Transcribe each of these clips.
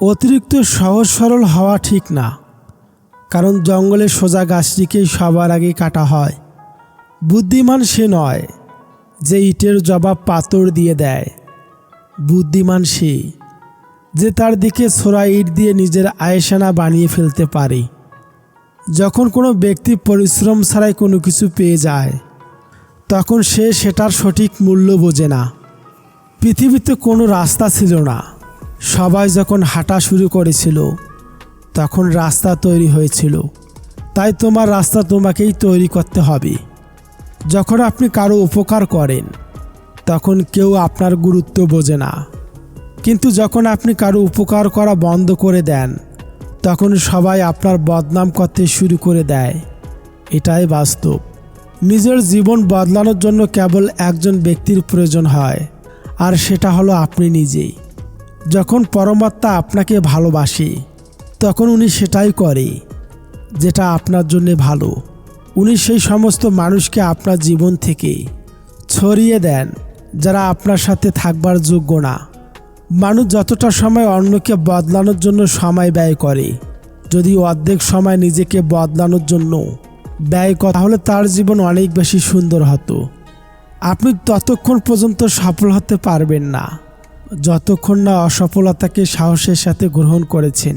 অতিরিক্ত সহজ সরল হওয়া ঠিক না, কারণ জঙ্গলে সোজা গাছটিকেই সবার আগে কাটা হয়। বুদ্ধিমান সে নয় যে ইটের জবাব পাথর দিয়ে দেয়। বুদ্ধিমান সে যে তার দিকে ছোড়া ইট দিয়ে নিজের আয়েসানা বানিয়ে ফেলতে পারে। যখন কোনো ব্যক্তি পরিশ্রম ছাড়াই কোনো কিছু পেয়ে যায়, তখন সে সেটার সঠিক মূল্য বোঝে না। পৃথিবীতে কোনো রাস্তা ছিল না। সবাই যখন হাঁটা শুরু করেছিল, তখন রাস্তা তৈরি হয়েছিল। তাই তোমার রাস্তা তোমাকেই তৈরি করতে হবে। যখন আপনি কারও উপকার করেন, তখন কেউ আপনার গুরুত্ব বোঝে না। কিন্তু যখন আপনি কারও উপকার করা বন্ধ করে দেন, তখন সবাই আপনার বদনাম করতে শুরু করে দেয়। এটাই বাস্তব। নিজের জীবন বদলানোর জন্য কেবল একজন ব্যক্তির প্রয়োজন হয়, আর সেটা হলো আপনি নিজেই। যখন পরমাত্মা আপনাকে ভালোবাসে, তখন উনি সেটাই করে, যেটা আপনার জন্য ভালো। উনি সেই সমস্ত মানুষকে আপনার জীবন থেকে ছড়িয়ে দেন, যারা আপনার সাথে থাকবার যোগ্য না। মানুষ যতটা সময় অন্যকে বদলানোর জন্য সময় ব্যয় করে, যদি অর্ধেক সময় নিজেকে বদলানোর জন্য ব্যয় করা, তাহলে তার জীবন অনেক বেশি সুন্দর হতো। আপনি ততক্ষণ পর্যন্ত সফল হতে পারবেন না। যতক্ষণ না অসফলতাকে সাহসের সাথে গ্রহণ করেছেন।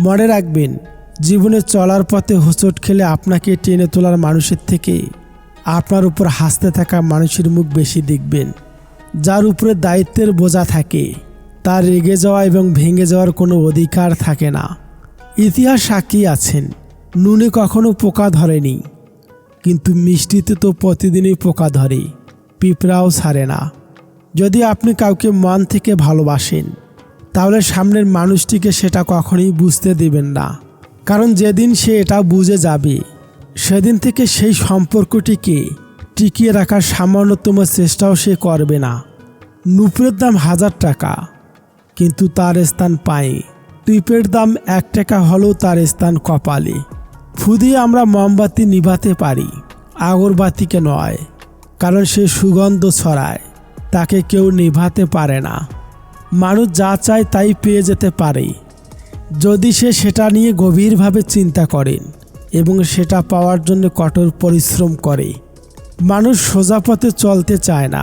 মনে রাখবেন, জীবনে চলার পথে হোঁচট খেলে আপনাকে টেনে তোলার মানুষের থেকে আপনার উপর হাসতে থাকা মানুষের মুখ বেশি দেখবেন। যার উপরে দায়িত্বের বোঝা থাকে, তার রেগে যাওয়া এবং ভেঙে যাওয়ার কোনো অধিকার থাকে না। ইতিহাস সাক্ষী আছেন, নুনে কখনো পোকা ধরেনি, কিন্তু মিষ্টিতে তো প্রতিদিনই পোকা ধরে, পিঁপড়াও ছাড়ে না। যদি আপনি কাউকে মন থেকে ভালোবাসেন, তাহলে সামনের মানুষটিকে সেটা কখনোই বুঝতে দেবেন না। কারণ যেদিন সে এটা বুঝে যাবে, সেদিন থেকে সেই সম্পর্কটিকে টিকিয়ে রাখার সামান্যতম চেষ্টাও সে করবে না। নুপুরের দাম হাজার টাকা, কিন্তু তার স্থান পায়ে। টিপের দাম এক টাকা হলেও তার স্থান কপালে। ফুদিয়ে আমরা মোমবাতি নিভাতে পারি, আগরবাতিকে নয়, কারণ সে সুগন্ধ ছড়ায়। তাকে কেউ নিভাতে পারে না। মানুষ যা চায় তাই পেয়ে যেতে পারে। যদি সে সেটা নিয়ে গভীরভাবে চিন্তা করেন এবং সেটা পাওয়ার জন্য কঠোর পরিশ্রম করে, মানুষ সোজা পথে চলতে চায় না,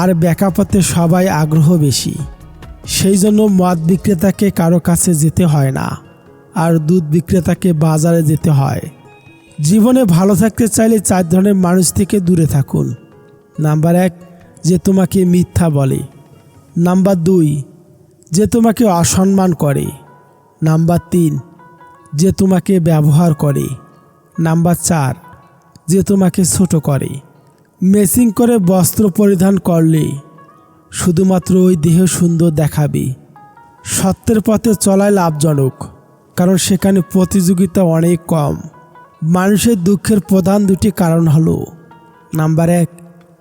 আর বেকা পথে সবাই আগ্রহ বেশি। সেই জন্য মদ বিক্রেতাকে কারও কাছে যেতে হয় না, আর দুধ বিক্রেতাকে বাজারে যেতে হয়। জীবনে ভালো থাকতে চাইলে চার ধরনের মানুষ থেকে দূরে থাকুন। নাম্বার এক যে তোমাকে মিথ্যা বলে। নাম্বার দুই, যে তোমাকে অসম্মান করে। নাম্বার তিন, যে তোমাকে ব্যবহার করে। নাম্বার চার, যে তোমাকে ছোট করে। মেসিং করে বস্ত্র পরিধান করলে শুধুমাত্র ওই দেহ সুন্দর দেখাবে। সত্যের পথে চলায় লাভজনক, কারণ সেখানে প্রতিযোগিতা অনেক কম। মানুষের দুঃখের প্রধান দুটি কারণ হলো, নাম্বার এক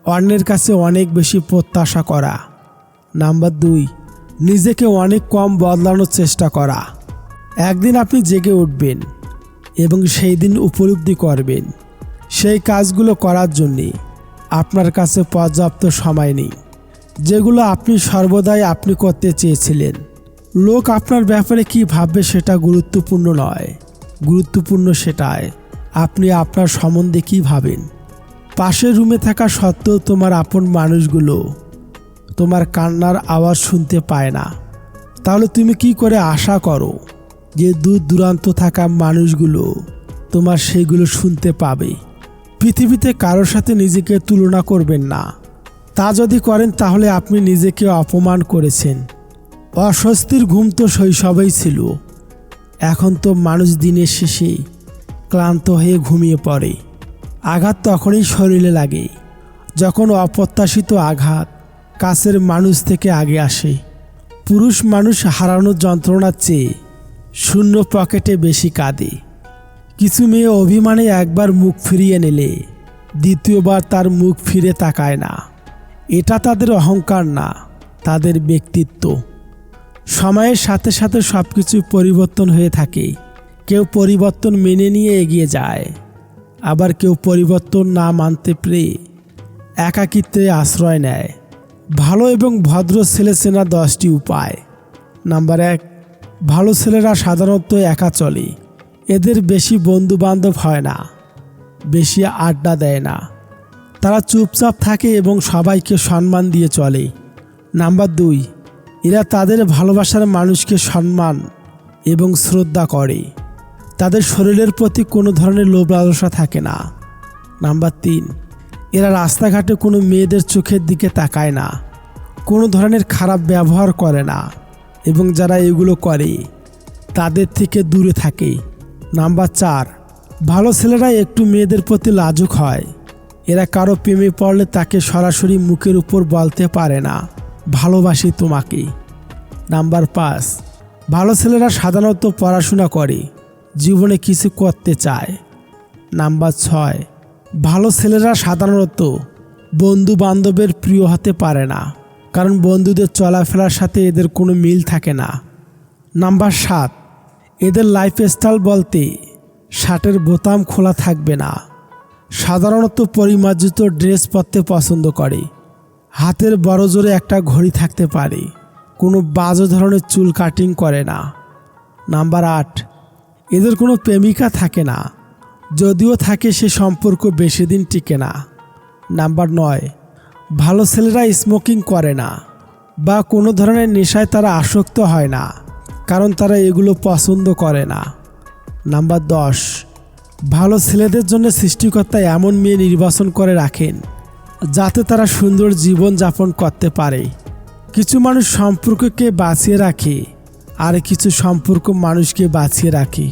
অন্যের কাছে অনেক বেশি প্রত্যাশা করা। নাম্বার দুই, নিজেকে অনেক কম বদলানোর চেষ্টা করা। একদিন আপনি জেগে উঠবেন এবং সেই দিন উপলব্ধি করবেন সেই কাজগুলো করার জন্যে আপনার কাছে পর্যাপ্ত সময় নেই, যেগুলো আপনি সর্বদাই আপনি করতে চেয়েছিলেন। লোক আপনার ব্যাপারে কি ভাববে সেটা গুরুত্বপূর্ণ নয়। গুরুত্বপূর্ণ সেটাই, আপনি আপনার সম্বন্ধে কি ভাবেন? পাশের রুমে থাকা সত্ত্বেও তোমার আপন মানুষগুলো তোমার কান্নার আওয়াজ শুনতে পায় না। তাহলে তুমি কি করে আশা করো যে দূর দূরান্ত থাকা মানুষগুলো তোমার সেগুলো শুনতে পাবে? পৃথিবীতে কারোর সাথে নিজেকে তুলনা করবেন না। তা যদি করেন তাহলে আপনি নিজেকে অপমান করেছেন। অস্বস্তির ঘুম তো শৈশবেই ছিল। এখন তো মানুষ দিনের শেষে ক্লান্ত হয়ে ঘুমিয়ে পড়ে। আঘাত তখনই শরীরে লাগে যখন অপ্রত্যাশিত আঘাত কাছের মানুষ থেকে আগে আসে। পুরুষ মানুষ হারানোর যন্ত্রণার চেয়ে শূন্য পকেটে বেশি কাঁদে। কিছু মেয়ে অভিমানে একবার মুখ ফিরিয়ে নিলে, দ্বিতীয়বার তার মুখ ফিরে তাকায় না। এটা তাদের অহংকার না, তাদের ব্যক্তিত্ব। সময়ের সাথে সাথে সব কিছু পরিবর্তন হয়ে থাকে, কেউ পরিবর্তন মেনে নিয়ে এগিয়ে যায়। আবার কেউ পরিবর্তন না মানতে পেরে একাকিত্বে আশ্রয় নেয়। ভালো এবং ভদ্র ছেলে চেনা দশটি উপায়। নাম্বার এক, ভালো ছেলেরা সাধারণত একা চলে। এদের বেশি বন্ধু বান্ধব হয় না, বেশি আড্ডা দেয় না। তারা চুপচাপ থাকে এবং সবাইকে সম্মান দিয়ে চলে। নাম্বার দুই, এরা তাদের ভালোবাসার মানুষকে সম্মান এবং শ্রদ্ধা করে। তাদের শরীরের প্রতি কোনো ধরনের লোভ লালসা থাকে না। নাম্বার তিন, এরা রাস্তাঘাটে কোনো মেয়েদের চোখের দিকে তাকায় না। কোনো ধরনের খারাপ ব্যবহার করে না এবং যারা এগুলো করে, তাদের থেকে দূরে থাকে। নাম্বার চার, ভালো ছেলেরা একটু মেয়েদের প্রতি লাজুক হয়। এরা কারও প্রেমে পড়লে তাকে সরাসরি মুখের উপর বলতে পারে না, ভালোবাসি তোমাকে। নাম্বার পাঁচ, ভালো ছেলেরা সাধারণত পড়াশোনা করে। জীবনে কিছু করতে চায়। নাম্বার ছয়, ভালো ছেলেরা সাধারণত বন্ধু বান্ধবের প্রিয় হতে পারে না, কারণ বন্ধুদের চলাফেরার সাথে এদের কোনো মিল থাকে না। নাম্বার সাত, এদের লাইফস্টাইল বলতে শার্টের বোতাম খোলা থাকবে না। সাধারণত পরিমার্জিত ড্রেস পরতে পছন্দ করে। হাতের বড় জোরে একটা ঘড়ি থাকতে পারে। কোনো বাজে ধরনের চুল কাটিং করে না। নাম্বার আট এদের কোনো প্রেমিকা থাকে না। যদিও থাকে, সে সম্পর্ক বেশি দিন টিকে না। নাম্বার নয়, ভালো ছেলেরা স্মোকিং করে না বা কোনো ধরনের নেশায় তারা আসক্ত হয় না, কারণ তারা এগুলো পছন্দ করে না। নাম্বার দশ, ভালো ছেলেদের জন্য সৃষ্টিকর্তা এমন মেয়ে নির্বাচন করে রাখেন, যাতে তারা সুন্দর জীবন যাপন করতে পারে। কিছু মানুষ সম্পর্ককে বাঁচিয়ে রাখে, আর কিছু সম্পর্ক মানুষকে বাঁচিয়ে রাখে।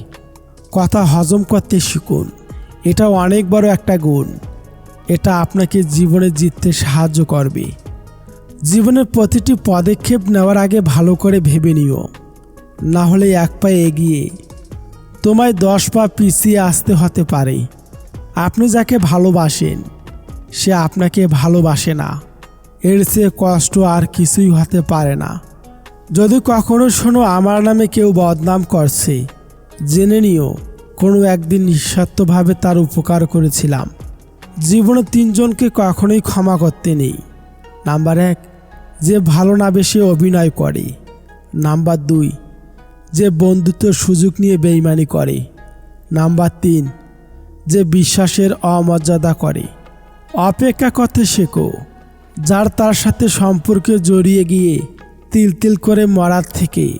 কথা হজম করতে শিখুন। এটা অনেক বড় একটা গুণ। এটা আপনাকে জীবনে জিততে সাহায্য করবে। জীবনের প্রতিটি পদক্ষেপ নেওয়ার আগে ভালো করে ভেবে নিও। না হলে এক পা এগিয়ে তোমায় দশ পা পিছিয়ে আসতে হতে পারে। আপনি যাকে ভালোবাসেন, সে আপনাকে ভালোবাসে না। এর চেয়ে কষ্ট আর কিছুই হতে পারে না। যদি কখনো শোনো, আমার নামে কেউ বদনাম করছে জেনে নিও, কোনো একদিন নিঃস্বার্থভাবে তার উপকার করেছিলাম। জীবনে তিনজনকে কখনোই ক্ষমা করতে নেই। নাম্বার এক, যে ভালো না বেশি অভিনয় করে। নাম্বার দুই, যে বন্ধুত্বের সুযোগ নিয়ে বেইমানি করে। নাম্বার তিন, যে বিশ্বাসের অমর্যাদা করে। অপেক্ষা করতে শেখো, যার তার সাথে সম্পর্কে জড়িয়ে গিয়ে তিল তিল করে মরার থেকে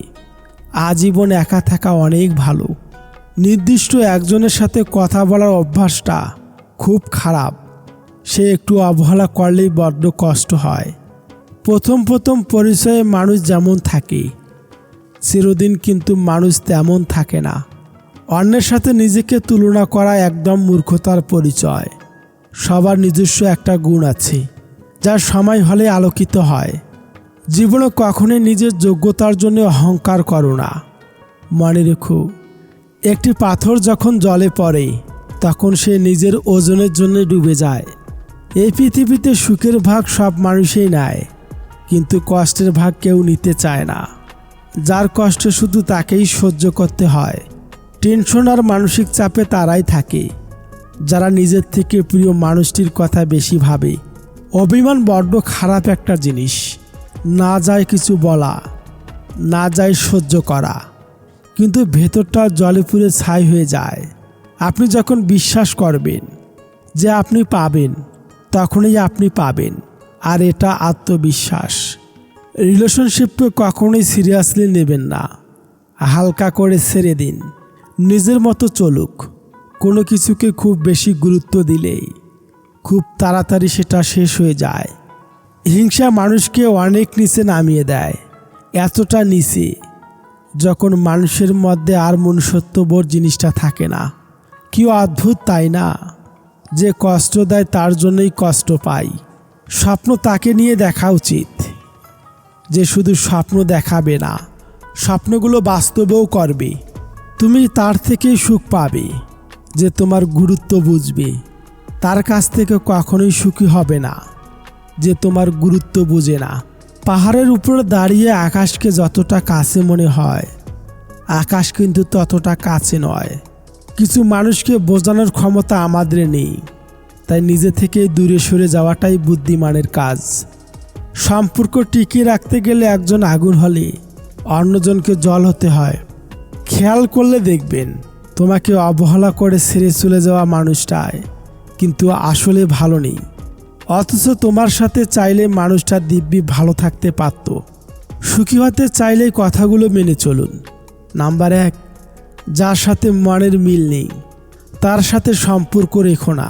আজীবন একা থাকা অনেক ভালো। নির্দিষ্ট একজনের সাথে কথা বলার অভ্যাসটা খুব খারাপ। সে একটু অবহেলা করলেই বড্ড কষ্ট হয়। প্রথম প্রথম পরিচয়ে মানুষ যেমন থাকে, চিরদিন কিন্তু মানুষ তেমন থাকে না। অন্যের সাথে নিজেকে তুলনা করা একদম মূর্খতার পরিচয়। সবার নিজস্ব একটা গুণ আছে যা সময় হলে আলোকিত হয়। জীবনে কখনোই নিজের যোগ্যতার জন্য অহংকার করো না। মনে রেখো, একটি পাথর যখন জলে পড়ে, তখন সে নিজের ওজনের জন্য ডুবে যায়। এই পৃথিবীতে সুখের ভাগ সব মানুষই নেয়, কিন্তু কষ্টের ভাগ কেউ নিতে চায় না। যার কষ্ট শুধু তাকেই সহ্য করতে হয়। টেনশন আর মানসিক চাপে তারাই থাকে। যারা নিজের থেকে প্রিয় মানুষটির কথা বেশি ভাবে। অভিমান বড্ড খারাপ একটা জিনিস। না যায় কিছু বলা, না যায় সহ্য করা। কিন্তু ভেতরটা জলে পুড়ে ছাই হয়ে যায়। আপনি যখন বিশ্বাস করবেন যে আপনি পাবেন, তখনই আপনি পাবেন, আর এটা আত্মবিশ্বাস। রিলেশনশিপকে কখনোই সিরিয়াসলি নেবেন না। হালকা করে ছেড়ে দিন। নিজের মতো চলুক। কোনো কিছুকে খুব বেশি গুরুত্ব দিলেই খুব তাড়াতাড়ি সেটা শেষ হয়ে যায়। হিংসা মানুষকে অনেক নিচে নামিয়ে দেয়, এতটা নিচে, যখন মানুষের মধ্যে আর মনুষ্যত্ববোধ জিনিসটা থাকে না। কি অদ্ভুত, তাই না? যে কষ্ট দেয়, তার জন্যই কষ্ট পাই। স্বপ্ন তাকে নিয়ে দেখা উচিত, যে শুধু স্বপ্ন দেখাবে না, স্বপ্নগুলো বাস্তবেও করবে। তুমি তার থেকেই সুখ পাবে, যে তোমার গুরুত্ব বুঝবে। তার কাছ থেকে কখনোই সুখী হবে না। যে তোমার গুরুত্ব বুঝে না। পাহাড়ের উপরে দাঁড়িয়ে আকাশকে যতটা কাছে মনে হয়, আকাশ কিন্তু ততটা কাছে নয়। কিছু মানুষকে বোঝানোর ক্ষমতা আমাদের নেই, তাই নিজে থেকেই দূরে সরে যাওয়াটাই বুদ্ধিমানের কাজ। সম্পর্ক টিকিয়ে রাখতে গেলে একজন আগুন হলে অন্যজনকে জল হতে হয়। খেয়াল করলে দেখবেন, তোমাকে অবহেলা করে ছেড়ে চলে যাওয়া মানুষটায় কিন্তু আসলে ভালো নেই। অথচ তোমার সাথে চাইলে মানুষটা দিব্যি ভালো থাকতে পারত। সুখী হতে চাইলে কথাগুলো মেনে চলুন। নাম্বার এক, যার সাথে মনের মিল নেই, তার সাথে সম্পর্ক রেখো না।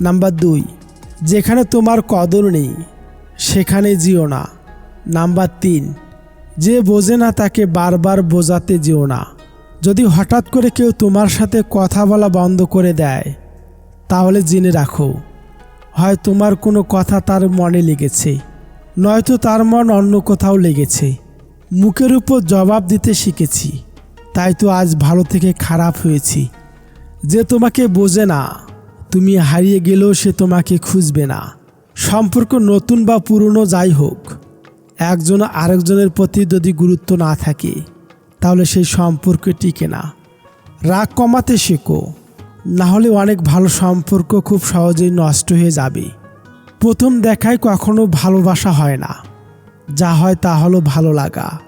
নাম্বার দুই, যেখানে তোমার কদর নেই, সেখানে যেও না। নাম্বার তিন, যে বোঝে না তাকে বারবার বোঝাতে যেও না। যদি হঠাৎ করে কেউ তোমার সাথে কথা বলা বন্ধ করে দেয়, তাহলে জেনে রাখো হয় তোমার কোনো কথা তার মনে লেগেছে, নয়তো তার মন অন্য কোথাও লেগেছে। মুখের উপর জবাব দিতে শিখেছি, তাই তো আজ ভালো থেকে খারাপ হয়েছি। যে তোমাকে বোঝে না, তুমি হারিয়ে গেলেও সে তোমাকে খুঁজবে না। সম্পর্ক নতুন বা পুরনো যাই হোক, একজন আরেকজনের প্রতি যদি গুরুত্ব না থাকে, তাহলে সেই সম্পর্ক টিকে না। রাগ কমাতে শেখো। না হলে অনেক ভালো সম্পর্ক খুব সহজেই নষ্ট হয়ে যাবে। প্রথম দেখায় কখনো ভালোবাসা হয় না। যা হয় তা হলো ভালো লাগা।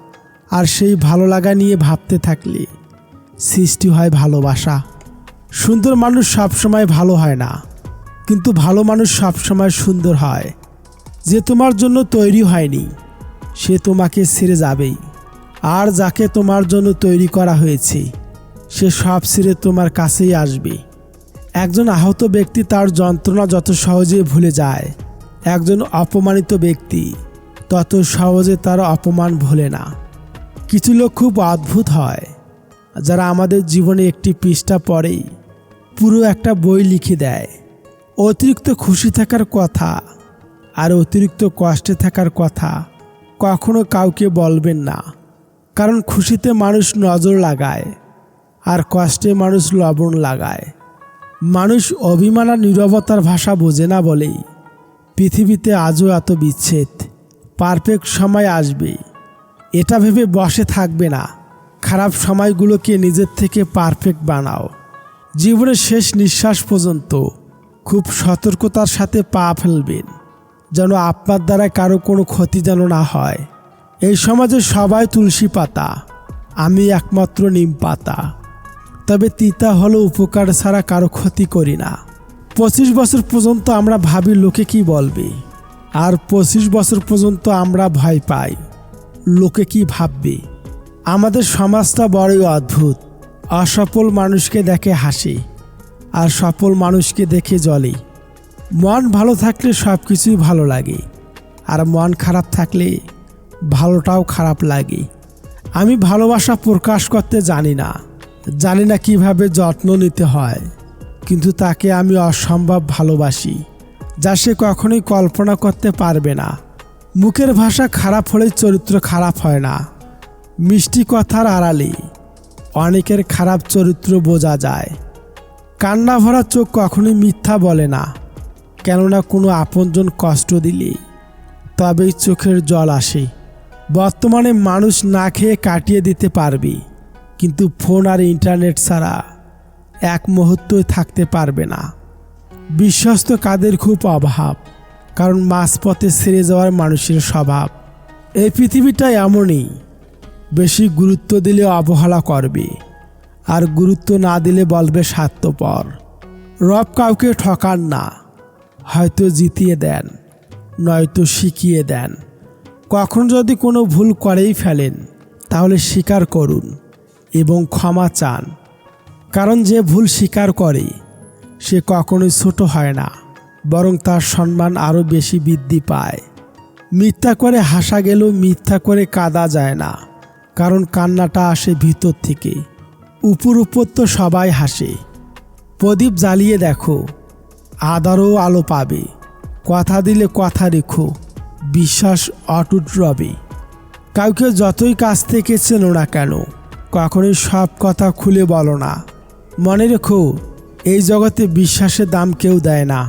আর সেই ভালো লাগা নিয়ে ভাবতে থাকলে সৃষ্টি হয় ভালোবাসা। সুন্দর মানুষ সবসময় ভালো হয় না। কিন্তু ভালো মানুষ সবসময় সুন্দর হয়। যে তোমার জন্য তৈরি হয়নি, সে তোমাকে ছেড়ে যাবেই। আর যাকে তোমার জন্য তৈরি করা হয়েছে, সে সব ছেড়ে তোমার কাছেই আসবে। একজন আহত ব্যক্তি তার যন্ত্রণা যত সহজে ভুলে যায়, একজন অপমানিত ব্যক্তি তত সহজে তার অপমান ভোলে না। কিছু লোক খুব অদ্ভুত হয়, যারা আমাদের জীবনে একটি পৃষ্ঠা পড়েই পুরো একটা বই লিখে দেয়। অতিরিক্ত খুশি থাকার কথা আর অতিরিক্ত কষ্টে থাকার কথা কখনো কাউকে বলবেন না, কারণ খুশিতে মানুষ নজর লাগায় আর কষ্টে মানুষ লবণ লাগায়। মানুষ অভিমান আর নীরবতার ভাষা বোঝে না বলেই। পৃথিবীতে আজও এত বিচ্ছেদ, পারফেক্ট সময় আসবে। এটা ভেবে বসে থাকবে না, খারাপ সময়গুলোকে নিজের থেকে পারফেক্ট বানাও। জীবনের শেষ নিঃশ্বাস পর্যন্ত খুব সতর্কতার সাথে পা ফেলবেন, যেন আপনার দ্বারা কারও কোনো ক্ষতি যেন না হয়। এই সমাজে সবাই তুলসী পাতা, আমি একমাত্র নিম পাতা। তবে তিতা হলো উপকার ছাড়া কারও ক্ষতি করি না। পঁচিশ বছর পর্যন্ত আমরা ভাবি লোকে কি বলবে। আর পঁচিশ বছর পর্যন্ত আমরা ভয় পাই। লোকে কি ভাববে? আমাদের সমাজটা বড়ই অদ্ভুত। অসফল মানুষকে দেখে হাসি, আর সফল মানুষকে দেখে জলে। মন ভালো থাকলে সব কিছুই ভালো লাগে, আর মন খারাপ থাকলে ভালোটাও খারাপ লাগে। আমি ভালোবাসা প্রকাশ করতে জানি না। জানি না কীভাবে যত্ন নিতে হয়, কিন্তু তাকে আমি অসম্ভব ভালোবাসি, যা সে কখনোই কল্পনা করতে পারবে না। মুখের ভাষা খারাপ হলেই চরিত্র খারাপ হয় না। মিষ্টি কথার আড়ালে অনেকের খারাপ চরিত্র বোঝা যায়। কান্না ভরা চোখ কখনোই মিথ্যা বলে না, কেননা কোনো আপনজন কষ্ট দিলে তবেই চোখের জল আসে। বর্তমানে মানুষ না খেয়ে কাটিয়ে দিতে পারবে। কিন্তু ফোন আর ইন্টারনেট ছাড়া এক মুহূর্তই থাকতে পারবে না। বিশ্বস্ত কাদের খুব অভাব, কারণ মাঝপথে ছেড়ে যাওয়ার মানুষের স্বভাব। এই পৃথিবীটা এমনই, বেশি গুরুত্ব দিলে অবহেলা করবে, আর গুরুত্ব না দিলে বলবে স্বার্থপর। রব কাউকে ঠকান না, হয়তো জিতিয়ে দেন, নয়তো শিখিয়ে দেন। কখন যদি কোনো ভুল করেই ফেলেন, তাহলে স্বীকার করুন। এবং ক্ষমা চান। কারণ যে ভুল স্বীকার করে, সে কখনোই ছোট হয় না, বরং তার সম্মান আরও বেশি বৃদ্ধি পায়। মিথ্যা করে হাসা গেলেও মিথ্যা করে কাঁদা যায় না, কারণ কান্নাটা আসে ভিতর থেকে। উপর উপর তো সবাই হাসে। প্রদীপ জ্বালিয়ে দেখো, আদারও আলো পাবে। কথা দিলে কথা রেখো, বিশ্বাস অটুট রবে। কাউকে যতই কাছ থেকে চেনো না কেন কখনোই সব কথা খুলে বলো না। মনে রেখো, এই জগতে বিশ্বাসের দাম কেউ দেয় না।